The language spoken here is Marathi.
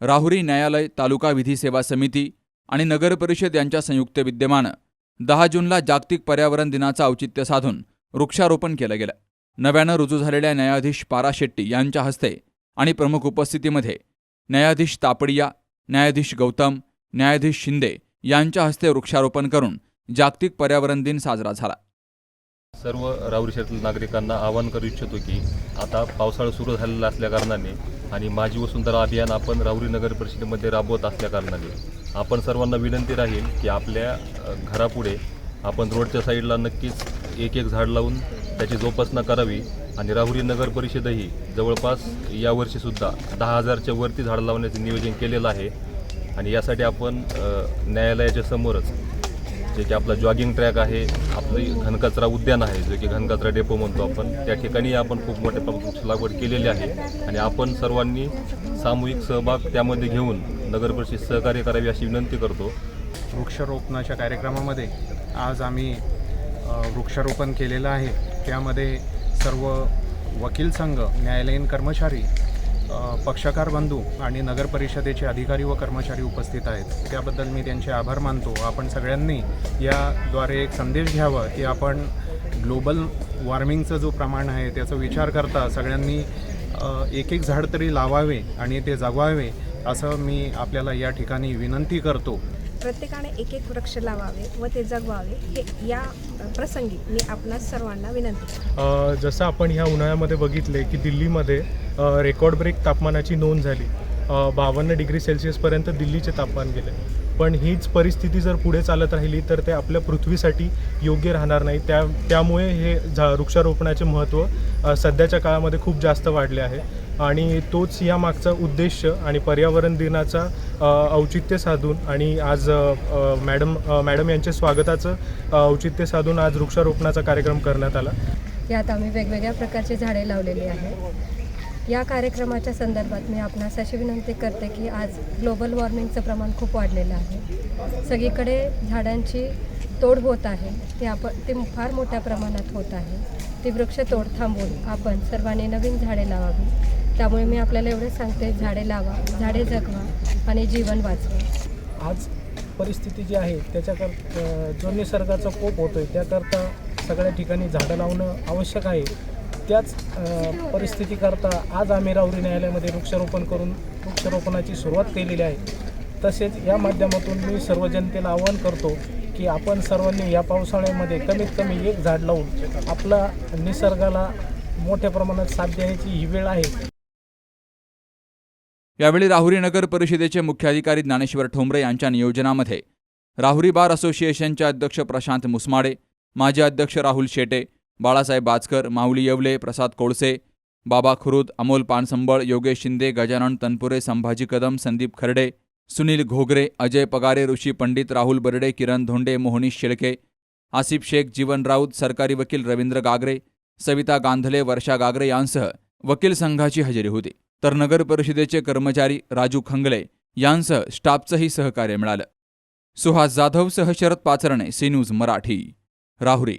राहुरी न्यायालय तालुका विधी सेवा समिती आणि नगर परिषद यांच्या संयुक्त विद्यमानं दहा जूनला जागतिक पर्यावरण दिनाचं औचित्य साधून वृक्षारोपण केलं गेलं. नव्यानं रुजू झालेल्या न्यायाधीश पारा शेट्टी यांच्या हस्ते आणि प्रमुख उपस्थितीमध्ये न्यायाधीश तापडिया न्यायाधीश गौतम न्यायाधीश शिंदे यांच्या हस्ते वृक्षारोपण करून जागतिक पर्यावरण दिन साजरा झाला. सर्व राहुरी नागरिकांना आवाहन करू इच्छितो की आता पावसाळा सुरू झालेला असल्याकारणाने आणि माझी वसुंधरा अभियान आपण राहुरी नगर परिषदेमध्ये राबवत असल्याकारणाने आपण सर्वांना विनंती राहील की आपल्या घरापुढे आपण रोडच्या साईडला नक्कीच एक एक झाड लावून त्याची जोपासना करावी आणि राहुरी नगर परिषदही जवळपास यावर्षीसुद्धा दहा हजारच्या वरती झाडं लावण्याचे नियोजन केलेलं आहे. आणि यासाठी आपण न्यायालयाच्या समोरच जे की आपला जॉगिंग ट्रॅक आहे आपली घनकचरा उद्यान आहे जे की घनकचरा डेपो म्हणतो आपण. त्या ठिकाणी आपण खूप मोठ्या प्रमाणात लागवड केलेली आहे. आणि आपण सर्वांनी सामूहिक सहभाग त्यामध्ये घेऊन नगर परिषद सहकार्य करावी अशी विनंती करतो. वृक्षारोपणाच्या कार्यक्रमामध्ये आज आम्ही वृक्षारोपण केलेलं आहे. त्यामध्ये सर्व वकील संघ न्यायालयीन कर्मचारी पक्षकार बंधू आणि नगर परिषदेचे अधिकारी व कर्मचारी उपस्थित आहेत. त्याबद्दल मी त्यांचे आभार मानतो. आपण सगळ्यांनी याद्वारे एक संदेश घ्यावा की आपण ग्लोबल वॉर्मिंगचं जो प्रमाण आहे त्याचा विचार करता सगळ्यांनी एक एक झाड तरी लावावे आणि ते जगवावे असं मी आपल्याला या ठिकाणी विनंती करतो. प्रत्येकाने एक एक वृक्ष लावावे व ते जगवावे हे या प्रसंगी मी आपणास सर्वांना विनंती जसं आपण ह्या उन्हाळ्यामध्ये बघितले की दिल्लीमध्ये रेकॉर्ड ब्रेक तापमानाची नोंद झाली. बावन्न डिग्री सेल्सिअसपर्यंत दिल्लीचे तापमान गेले. पण हीच परिस्थिती जर पुढे चालत राहिली तर ते आपल्या पृथ्वीसाठी योग्य राहणार नाही. त्या त्यामुळे हे झा वृक्षारोपणाचे महत्त्व सध्याच्या काळामध्ये खूप जास्त वाढले आहे. आणि तोच या मागचा उद्देश आणि पर्यावरण दिनाचा औचित्य साधून आणि आज मॅडम मॅडम यांच्या स्वागताचं औचित्य साधून आज वृक्षारोपणाचा कार्यक्रम करण्यात आला. यात आम्ही वेगवेगळ्या प्रकारचे झाडे लावलेली आहेत. या कार्यक्रमाच्या संदर्भात मी आपणास अशी विनंती करते की आज ग्लोबल वॉर्मिंगचं प्रमाण खूप वाढलेलं आहे. सगळीकडे झाडांची तोड होत आहे. ते आपण ते फार मोठ्या प्रमाणात होत आहे. ती वृक्षतोड थांबवून आपण सर्वांनी नवीन झाडे लावावी. त्यामुळे मी आपल्याला एवढंच सांगते झाडे लावा झाडे जगवा आणि जीवन वाचवा. आज परिस्थिती जी आहे त्याच्याकर जो निसर्गाचा कोप होतो आहे त्याकरता सगळ्या ठिकाणी झाडं लावणं आवश्यक आहे. त्याच परिस्थितीकरता आज आम्ही राहुरी न्यायालयामध्ये वृक्षारोपण करून वृक्षारोपणाची सुरुवात केलेली आहे. तसेच या माध्यमातून मी सर्व जनतेला आवाहन करतो की आपण सर्वांनी या पावसाळ्यामध्ये कमीत कमी एक झाड लावून आपला निसर्गाला मोठ्या प्रमाणात साथ देण्याची ही वेळ आहे. यावेळी राहुरी नगर परिषदेचे मुख्याधिकारी ज्ञानेश्वर ठोंबरे यांच्या नियोजनामध्ये राहुरी बार असोसिएशनचे अध्यक्ष प्रशांत मुसमाडे माजी अध्यक्ष राहुल शेटे बाळासाहेब बाचकर माऊली येवले प्रसाद कोळसे बाबा खुरुद अमोल पानसंबळ योगेश शिंदे गजानन तनपुरे संभाजी कदम संदीप खर्डे सुनील घोगरे अजय पगारे ऋषी पंडित राहुल बर्डे किरण धोंडे मोहनीश शेळके आसिफ शेख जीवन राऊत सरकारी वकील रवींद्र गागरे सविता गांधले वर्षा गागरे यांसह वकील संघाची हजेरी होती. तर नगर परिषदेचे कर्मचारी राजू खंगले यांसह स्टाफचंही सहकार्य मिळालं. Suhas जाधवसह Sharad Pacharne C news Marathi. Rahuri.